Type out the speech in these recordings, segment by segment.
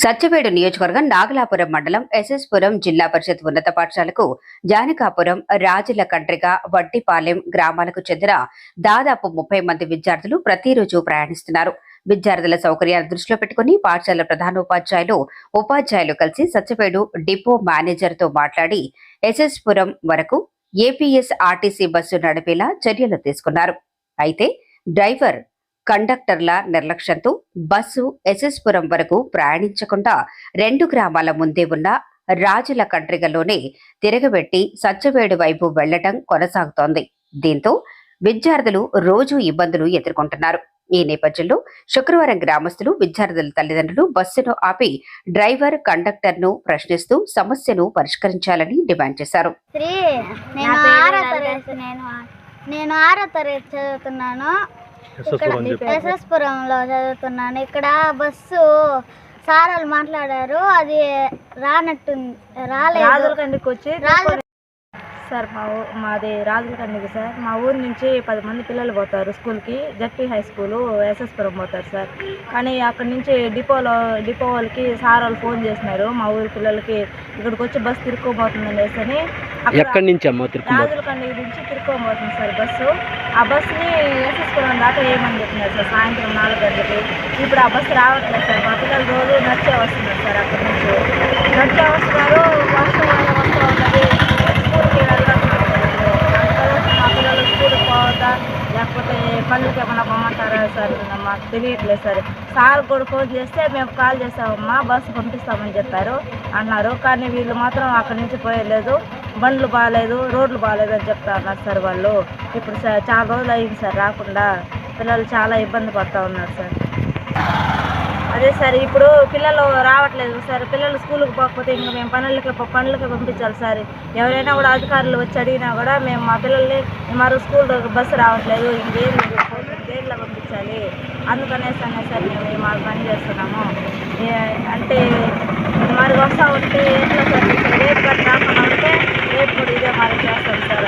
సత్యపేడు నియోజకవర్గం నాగలాపురం మండలం ఎస్ఎస్పురం జిల్లా పరిషత్ ఉన్నత పాఠశాలకు జానకాపురం రాజుల కండ్రిగ వడ్డిపాలెం గ్రామాలకు చెందిన దాదాపు ముప్పై మంది విద్యార్థులు ప్రతిరోజు ప్రయాణిస్తున్నారు. విద్యార్థుల సౌకర్యాలు దృష్టిలో పెట్టుకుని పాఠశాల ప్రధానోపాధ్యాయులు ఉపాధ్యాయులు కలిసి సత్యపేడు డిపో మేనేజర్తో మాట్లాడి ఎస్ఎస్పురం వరకు ఏపీఎస్ ఆర్టీసీ బస్సు నడిపేలా చర్యలు తీసుకున్నారు. అయితే డ్రైవర్ కండక్టర్ల నిర్లక్ష్యంతో బస్సు ఎస్ఎస్పురం వరకు ప్రయాణించకుండా రెండు గ్రామాల ముందే ఉన్న రాజుల కంట్రిగలోనే తిరగబెట్టి సత్యవేడు వైపు వెళ్ళటం కొనసాగుతోంది. దీంతో విద్యార్థులు రోజు ఇబ్బందులు ఎదుర్కొంటున్నారు. ఈ నేపథ్యంలో శుక్రవారం గ్రామస్తులు విద్యార్థుల తల్లిదండ్రులు బస్సును ఆపి డ్రైవర్ కండక్టర్ను ప్రశ్నిస్తూ సమస్యను పరిష్కరించాలని డిమాండ్ చేశారు. శ్రీ నేను ఆరో తరగతి చదువుతున్నాను. ఎస్ఎస్పురంలో చదువుతున్నాను. ఇక్కడ బస్సు సారాలు మాట్లాడారు. అది రానట్టు రాలేదు. రాజులకండికి వచ్చి సార్ మా ఊ మాది రాజులకండికి సార్. మా ఊరు నుంచి పది మంది పిల్లలు పోతారు స్కూల్కి. జడ్పీ హై స్కూలు ఎస్ఎస్పురం పోతారు సార్. కానీ అక్కడి నుంచి డిపోలో డిపో వాళ్ళకి సార్ వాళ్ళు ఫోన్ చేసినారు. మా ఊరి పిల్లలకి ఇక్కడికి వచ్చి బస్సు తిరుక్కోబోతుంది అనేసి అని ఎక్కడి నుంచి అమ్మ రాజులకండి నుంచి తిరుక్కోబోతుంది సార్ బస్సు. ఆ బస్సుని ఎస్ఎస్పురం దాకా వేయమని చెప్పినారు సార్ సాయంత్రం నాలుగు గంటలకి. ఇప్పుడు ఆ బస్సు రావట్లేదు సార్. మా పిల్లలు రోజు నడిచే వస్తున్నారు సార్ అక్కడి నుంచి. నడిచే వస్తున్నారు వర్షం వల్ల వస్తూ ఉన్నది స్కూల్కి వెళ్ళాల్సిన మా పిల్లలు స్కూల్కి పోవద్దా లేకపోతే పనులకి ఏమన్నా పొమ్మంటారా సార్? మాకు తెలియట్లేదు సార్. సార్ కూడా ఫోన్ చేస్తే మేము కాల్ చేసామమ్మా బస్సు పంపిస్తామని చెప్పారు. అన్నారు. కానీ వీళ్ళు మాత్రం అక్కడి నుంచి పోయలేదు. బండ్లు బాగాలేదు రోడ్లు బాగాలేదు అని చెప్తా ఉన్నారు సార్ వాళ్ళు. ఇప్పుడు సార్ చాలా రోజులు అయింది సార్ రాకుండా. పిల్లలు చాలా ఇబ్బంది పడుతూ ఉన్నారు సార్. అదే సార్ ఇప్పుడు పిల్లలు రావట్లేదు సార్. పిల్లలు స్కూల్కి పోకపోతే ఇంకా మేము పనులకి పనులకి పంపించాలి సార్. ఎవరైనా కూడా అధికారులు వచ్చి అడిగినా కూడా మేము మా పిల్లల్ని మరో స్కూల్ బస్సు రావట్లేదు. ఇంకేం దేనిలో పంపించాలి. అందుకనేసి అనే సార్ మేము మా పని చేస్తున్నాము. అంటే మరి వస్తా ఉంటే ఎట్లా సార్? రేపు కట్టి రాకుండా ఉంటే రేపు కూడా ఇదే మరి చేస్తాం సార్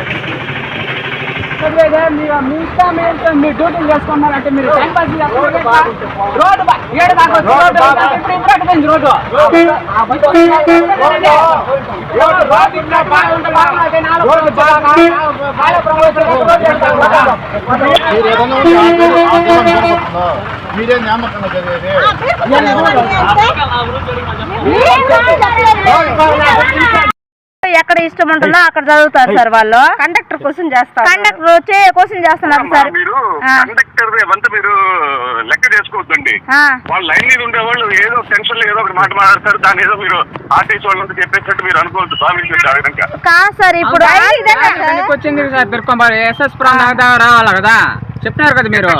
అని చదివేదే మీరు మీ ఇష్టం ఏంటో మీరు డ్యూటీలు చేసుకున్నారంటే మీరు టైం పాస్? రోడ్డు ఏడు దాకా ఇప్పుడు ఇప్పుడు అటుపోయింది రోడ్డు ఇంకా. మీరు. మీరే న్యామకంగా చదివేది ఎక్కడ ఇష్టం ఉంటుందో అక్కడ చదువుతారు సార్ వాళ్ళు. కండక్టర్ క్వశ్చన్ చేస్తారు. కండక్టర్ వచ్చి క్వశ్చన్ చేస్తున్నారు సార్. మీరు. కండక్టర్ అవంతా మీరు లెక్క చేసుకోవద్దండి. వాళ్ళు లైన్ మీద ఉండేవాళ్ళు ఏదో టెన్షన్లో ఏదో ఒకటి మాట మాట్లాడతారు దాని ఏదో మీరు ఆర్టీసీ వాళ్ళంతా చెప్పేటట్టు మీరు అనుకోవద్దు భావించండి ఆ విధంగా. కాదు సార్ ఇప్పుడు వచ్చింది సార్? తిరుపతి ఎస్ఎస్ పురం దాకా రావాలి కదా? చెప్పినారు కదా మీరు?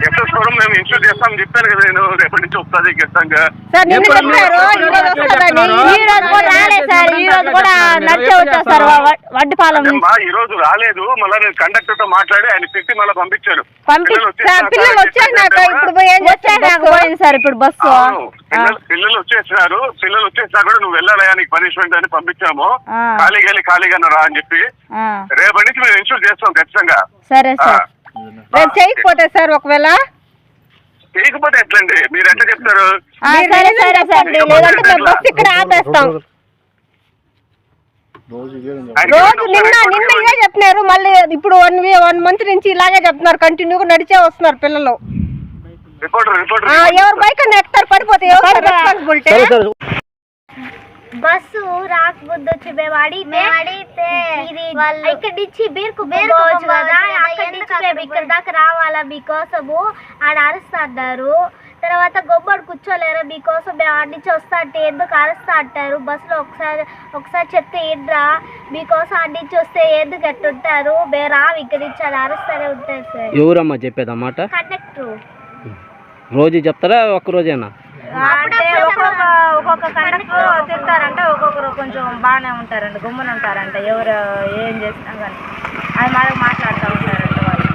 కూడా మేము ఇన్స్యూర్ చేస్తాం చెప్పాను కదా నేను రేపటి నుంచి వస్తుంది ఖచ్చితంగా సార్ నిన్న ఎప్పుడు చెప్పారు మీరు- ఈ రోజు వస్తుందని ఎప్పుడు ఈ రోజు కూడా రాలేదు సార్ ఈ రోజు కూడా నడిచే వచ్చారు సార్ వ- వడ్డిపాలెం నుంచి. అమ్మా, ఈ రోజు రాలేదు మళ్ళీ నేను కండక్టర్తో మాట్లాడి ఆయన తిట్టి మళ్ళీ పంపించాను పంపి పిల్లలు సార్ పిల్లలు వచ్చేసినాక ఇప్పుడు పోయి ఏం వచ్చేసినాక పోయింది సార్ ఇప్పుడు బస్సు. అవును. పిల్లలు పిల్లలు వచ్చేసినారు. పిల్లలు వచ్చేసినా కూడా నువ్వు వెళ్ళాలయా నీకు పనిష్మెంట్ అని పంపించాము. ఆ. ఖాళీగా వెళ్ళి ఖాళీగా రా అని చెప్పి. ఆ, రేపటి నుంచి మేము ఇన్సూర్ చేస్తాం ఖచ్చితంగా. సరే సార్. ఆ. రేపు చేయకపోతే సార్ ఒకవేళ? చేయకపోతే ఎట్లండి? మీరు ఎట్లా చెప్తారు? సరే సరే సార్. లేదంటే మేము బస్సు ఇక్కడ ఆపేస్తాం. రోజు నిన్న నిన్న ఇదే చెప్తున్నారు. మళ్ళీ ఇప్పుడు వన్ వన్ మంత్ నుంచి ఇలాగే చెప్తున్నారు. కంటిన్యూగా నడిచే వస్తున్నారు పిల్లలు. రిపోర్టర్ రిపోర్టర్ ఆ, ఎవరు బైక్ అన్న ఎక్కుతారు పడిపోతే ఎవరు రెస్పాన్సిబిలిటీ బస్సు రాకముందు వచ్చి మేము ఇది ఇక్కడ నుంచి బీర్కు కదా అక్కడి నుంచి మేము ఇక్కడ దాకా రావాలా? మీకోసము ఆడ అరుస్తా అన్నారు తర్వాత గొమ్మడు కూర్చోలేరు? మీకోసం మేము ఆడి నుంచి వస్తా అంటే ఎందుకు అరుస్తా అంటారు? బస్సులో ఒకసారి ఒకసారి చెప్తే ఏంట్రా? మీకోసం ఆడి నుంచి వస్తే ఎందుకు ఎట్టుంటారు మేము రాము ఇక్కడి నుంచి అది అరుస్తూనే ఉంటారు సార్. ఎవరమ్మా చెప్పేది అన్నమాట కండక్టర్. రోజు చెప్తారా? ఒక్క రోజేనా? అంటే ఒక్కొక్క ఒక్కొక్క కండక్టర్ తింటారంటే ఒక్కొక్కరు కొంచెం బాగానే ఉంటారంట గుమ్మన ఉంటారంట ఎవరు ఏం చేసినా కానీ. అది మనకు మాట్లాడుతూ ఉంటారంట వాళ్ళు.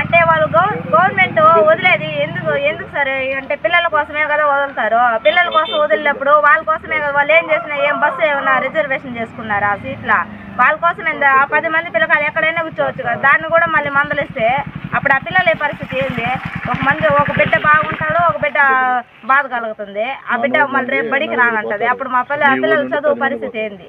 అంటే వాళ్ళు గవ గవర్నమెంట్ వదిలేది ఎందుకు ఎందుకు సరే? అంటే పిల్లల కోసమే కదా వదులుతారు. పిల్లల కోసం వదిలినప్పుడు వాళ్ళ కోసమే కదా వాళ్ళు ఏం చేసినా ఏం బస్సు ఏమన్నా రిజర్వేషన్ చేసుకున్నారా సీట్ల? వాళ్ళ కోసం ఎంత ఆ పది మంది పిల్లకాయలు ఎక్కడైనా కూర్చోవచ్చు కదా. దాన్ని కూడా మళ్ళీ మందలిస్తే అప్పుడు ఆ పిల్లల పరిస్థితి ఏంది? ఒక మంది ఒక బిడ్డ బిడ్డ బాధ కలుగుతుంది. ఆ బిడ్డ మళ్ళీ రేపు బడికి రానంటది. అప్పుడు మా పిల్ల ఆ పిల్లల చదువు పరిస్థితి ఏంది?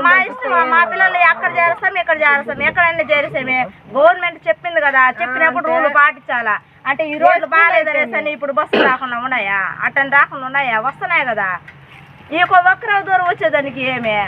మా- ఇష్టం మా పిల్లలు ఎక్కడ చేరుస్తాం ఇక్కడ చేరుస్తాం ఎక్కడైనా చేరుస్తామే గవర్నమెంట్ చెప్పింది కదా చెప్పినప్పుడు రూల్ పాటించాలా? అంటే ఈ రోడ్లు బాగాలేదనేసి అని ఇప్పుడు బస్సులు రాకుండా ఉన్నాయా? అట్టని రాకుండా ఉన్నాయా? వస్తున్నాయి కదా. ఈ ఒక్క ఒక్కరవ దూరం వచ్చేదానికి ఏమే?